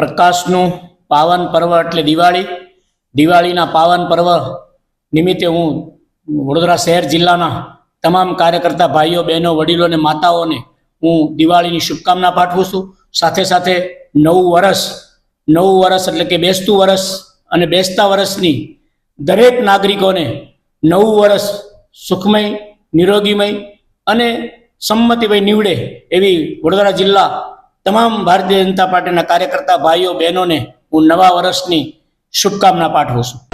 પ્રકાશનું પાવન પર્વ એટલે દિવાળી. દિવાળીના પાવન પર્વ નિમિત્તે હું વડોદરા શહેર જિલ્લાના તમામ કાર્યકર્તા ભાઈઓ, બહેનો, વડીલો અને માતાઓને હું દિવાળીની શુભકામના પાઠવું છું. સાથે સાથે નવું વર્ષ નવું વર્ષ એટલે કે બેસતું વર્ષ અને બેસતા વર્ષની દરેક નાગરિકોને નવું વર્ષ સુખમય, નિરોગીમય અને સંમતિભાઈ નીવડે એવી વડોદરા જિલ્લા તમામ ભારતીય જનતા પાર્ટીના કાર્યકર્તા ભાઈઓ બહેનોને હું નવા વર્ષની શુભકામના પાઠવું છું.